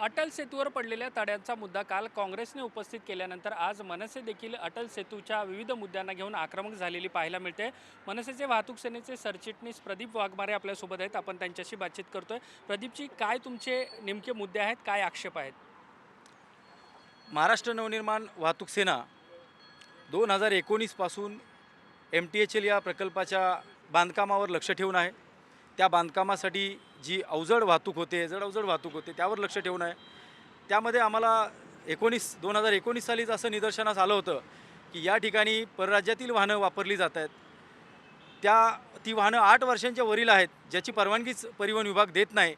अटल सेतूवर पडलेल्या तड्यांचा मुद्दा काल काँग्रेसने उपस्थित केल्यानंतर आज मनसे देखील अटल सेतूच्या विविध मुद्द्यांना घेऊन आक्रमक झालेली पाहायला मिळते. मनसेचे वाहतूक सेनेचे सरचिटणीस प्रदीप वाघमारे आपल्यासोबत आहेत. आपण त्यांच्याशी बातचीत करतोय. प्रदीपजी काय तुमचे नेमके मुद्दे आहेत? काय आक्षेप आहेत? महाराष्ट्र नवनिर्माण वाहतूक सेना दोन हजार एकोणीसपासून एम टी एच एल या प्रकल्पाच्या बांधकामावर लक्ष ठेवून आहे. त्या बांधकामासाठी जी अवजड वाहतूक होते जड अवजड वाहतूक होते त्यावर लक्ष ठेवून आहे. त्यामध्ये आम्हाला एकोणीस दोन हजार एकोणीस सालीच असं निदर्शनास आलं होतं की या ठिकाणी परराज्यातील वाहनं वापरली जात आहेत. त्या ती वाहनं आठ वर्षांच्या वरील आहेत ज्याची परवानगीच परिवहन विभाग देत नाही.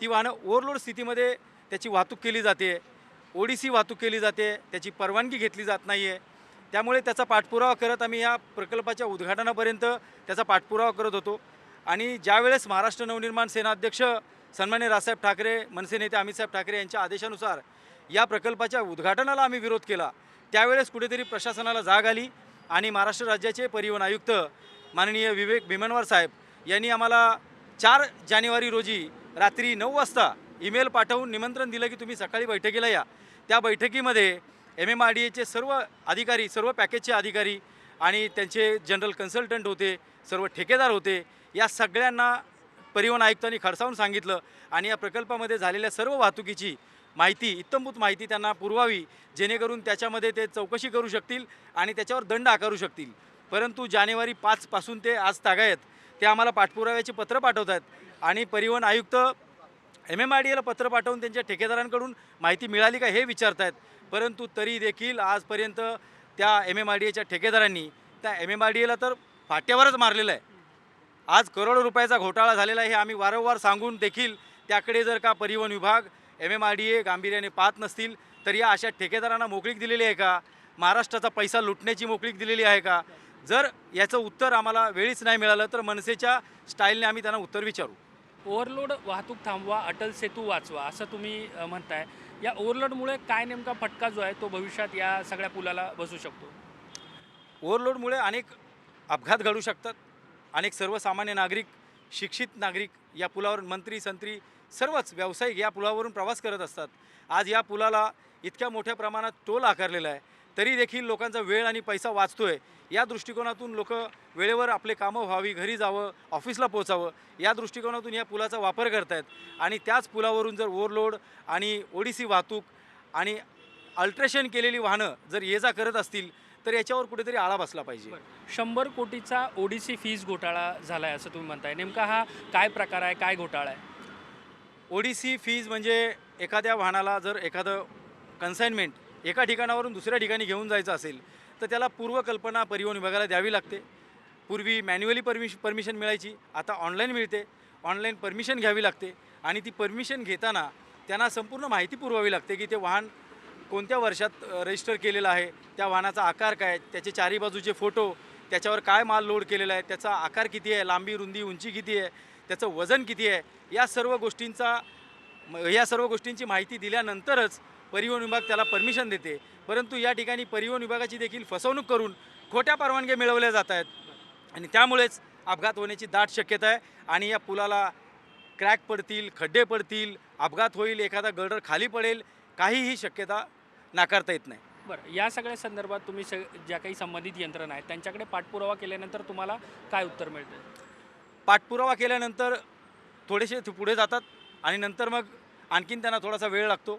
ती वाहनं ओव्हरलोड स्थितीमध्ये त्याची वाहतूक केली जाते ओडीसी वाहतूक केली जाते त्याची परवानगी घेतली जात नाही आहे त्यामुळे त्याचा पाठपुरावा करत आम्ही या प्रकल्पाच्या उद्घाटनापर्यंत त्याचा पाठपुरावा करत होतो. आणि ज्यावेळेस महाराष्ट्र नवनिर्माण सेनाध्यक्ष सन्मान्य रावसाहेब ठाकरे मनसे नेते अमितसाहेब ठाकरे यांच्या आदेशानुसार या प्रकल्पाच्या उद्घाटनाला आम्ही विरोध केला. त्यावेळेस कुठेतरी प्रशासनाला जाग आली आणि महाराष्ट्र राज्याचे परिवहन आयुक्त माननीय विवेक भीमनवार साहेब यांनी आम्हाला चार जानेवारी रोजी रात्री नऊ वाजता ईमेल पाठवून निमंत्रण दिलं की तुम्ही सकाळी बैठकीला या. त्या बैठकीमध्ये एम एम आर डी एचे सर्व अधिकारी सर्व पॅकेजचे अधिकारी आणि त्यांचे जनरल कन्सल्टंट होते सर्व ठेकेदार होते या सगळ्यांना परिवहन आयुक्तांनी खडसावून सांगितलं आणि या प्रकल्पामध्ये झालेल्या सर्व वाहतुकीची माहिती इत्तमभूत माहिती त्यांना पुरवावी जेणेकरून त्याच्यामध्ये ते चौकशी करू शकतील आणि त्याच्यावर दंड आकारू शकतील. परंतु जानेवारी पाचपासून ते आज तागायत ते आम्हाला पाठपुराव्याचे पत्र पाठवत आहेत आणि परिवहन आयुक्त एम एम आय डी एला पत्र पाठवून त्यांच्या ठेकेदारांकडून माहिती मिळाली का हे विचारत आहेत परंतु तरी देखील आजपर्यंत त्या एम एम आय डी एच्या ठेकेदारांनी त्या एम एम आय डी एला तर फाट्यावरच मारलेलं आहे. आज करोडो रुपयाचा घोटाळा झालेला आहे हे आम्ही वारंवार सांगून देखील त्याकडे जर का परिवहन विभाग M M R D A गांभीर्याने पाहत नसतील तर या अशा ठेकेदारांना मोकळीक दिलेली आहे का? महाराष्ट्राचा पैसा लुटण्याची मोकळीक दिलेली आहे का? जर याचं उत्तर आम्हाला वेळीच नाही मिळालं तर मनसेच्या स्टाईलने आम्ही त्यांना उत्तर विचारू. ओव्हरलोड वाहतूक थांबवा अटल सेतू वाचवा असं तुम्ही म्हणताय. या ओव्हरलोडमुळे काय नेमका फटका जो आहे तो भविष्यात या सगळ्या पुलाला बसू शकतो? ओव्हरलोडमुळे अनेक अपघात घडू शकतात. अनेक सर्वसामान्य नागरिक शिक्षित नागरिक या पुलावर मंत्री संत्री सर्वच व्यावसायिक या पुलावरून प्रवास करत असतात. आज या पुलाला इतक्या मोठ्या प्रमाणात टोल आकारलेला आहे. तरी देखील लोकांचा वेळ आणि पैसा वाचतोय. या दृष्टिकोनातून लोक वेळेवर आपले कामं व्हावी घरी जावं ऑफिसला पोचावं या दृष्टिकोनातून या पुलाचा वापर करतायत. आणि त्याच पुलावरून जर ओव्हरलोड आणि ओडिसी वाहतूक आणि अल्ट्रेशन केलेली वाहनं जर ये जा करत असतील तर याच्यावर कुठेतरी आळा बसला पाहिजे. शंभर कोटीचा ओडीसी फीज घोटाळा झाला आहे असं तुम्ही म्हणताय. नेमका हा काय प्रकार आहे काय घोटाळा आहे? ओडीसी फीज म्हणजे एखाद्या वाहनाला जर एखादं कन्साइनमेंट एका ठिकाणावरून दुसऱ्या ठिकाणी घेऊन जायचं असेल तर त्याला पूर्वकल्पना परिवहन विभागाला द्यावी लागते. पूर्वी मॅन्युअली परमिश परमिशन मिळायची आता ऑनलाईन मिळते. ऑनलाईन परमिशन घ्यावी लागते आणि ती परमिशन घेताना त्यांना संपूर्ण माहिती पुरवावी लागते की ते वाहन कोणत्या वर्षात रजिस्टर केलेलं आहे त्या वाहनाचा आकार काय त्याचे चारी बाजूचे फोटो त्याच्यावर काय माल लोड केलेला आहे त्याचा आकार किती आहे लांबी रुंदी उंची किती आहे त्याचं वजन किती आहे या सर्व गोष्टींचा या सर्व गोष्टींची माहिती दिल्यानंतरच परिवहन विभाग त्याला परमिशन देते. परंतु या ठिकाणी परिवहन विभागाची देखील फसवणूक करून खोट्या परवानग्या मिळवल्या जात आहेत. आणि त्यामुळेच अपघात होण्याची दाट शक्यता आहे. आणि या पुलाला क्रॅक पडतील खड्डे पडतील अपघात होईल एखादा गडर खाली पडेल काहीही शक्यता नाकारता येत नाही. बरं या सगळ्या संदर्भात तुम्ही स ज्या काही संबंधित यंत्रणा आहेत त्यांच्याकडे पाठपुरावा केल्यानंतर तुम्हाला काय उत्तर मिळतं? पाठपुरावा केल्यानंतर थोडेसे पुढे जातात आणि नंतर मग आणखीन त्यांना थोडासा वेळ लागतो.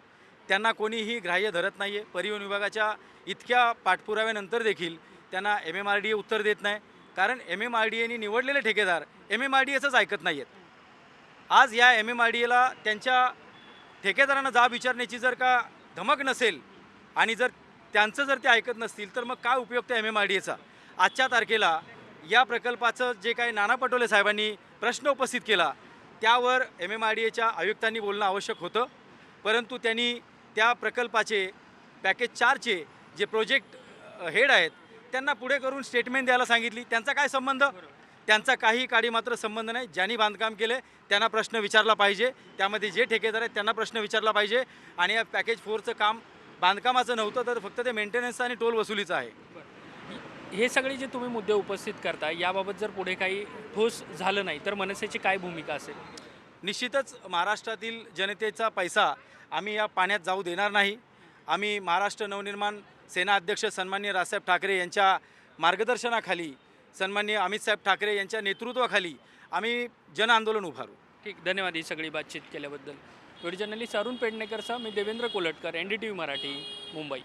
त्यांना कोणीही ग्राह्य धरत नाही आहे परिवहन विभागाच्या इतक्या पाठपुराव्यानंतर देखील त्यांना M M R D A उत्तर देत नाही. कारण एम एम आर डी एनी निवडलेले ठेकेदार एम एम आर डी एचंच ऐकत नाही आहेत आज या एम एम आर डी एला त्यांच्या ठेकेदारांना जाब विचारण्याची जर का धमक नसेल आणि जर त्यांचं जर ते ऐकत नसतील तर मग काय उपयोग त्या एम एम आर डी एचा आजच्या तारखेला या प्रकल्पाचं जे काही नाना पटोले साहेबांनी प्रश्न उपस्थित केला त्यावर एम एम आर डी एच्या आयुक्तांनी बोलणं आवश्यक होतं. परंतु त्यांनी त्या प्रकल्पाचे पॅकेज चारचे जे प्रोजेक्ट हेड आहेत त्यांना पुढे करून स्टेटमेंट द्यायला सांगितली. त्यांचा काय संबंध? त्यांचा काही काडी मात्र संबंध नाही. ज्यांनी बांधकाम केले त्यांना प्रश्न विचारला पाहिजे. त्यामध्ये जे ठेकेदार आहेत त्यांना प्रश्न विचारला पाहिजे. आणि या पॅकेज फोरचं काम बांधकामाचं नव्हतं तर फक्त ते मेंटेनन्स आणि टोल वसुलीचं आहे. हे सगळे जे तुम्ही मुद्दे उपस्थित करता याबाबत जर पुढे काही ठोस झालं नाही तर मनसेची काय भूमिका असेल? निश्चितच महाराष्ट्रातील जनतेचा पैसा आम्ही या पाण्यात जाऊ देणार नाही. आम्ही महाराष्ट्र नवनिर्माण सेना अध्यक्ष सन्मान्य राजसाहेब ठाकरे यांच्या मार्गदर्शनाखाली सन्मान्य अमितसाहेब ठाकरे यांच्या नेतृत्वाखाली आम्ही जन आंदोलन उभारू. ठीक धन्यवाद ही सगळी बातचीत केल्याबद्दल. व्हिडिओ जर्नलिस्ट अरुण पेडणेकरसह मी Devendra Kolatkar N D T V Marathi Mumbai.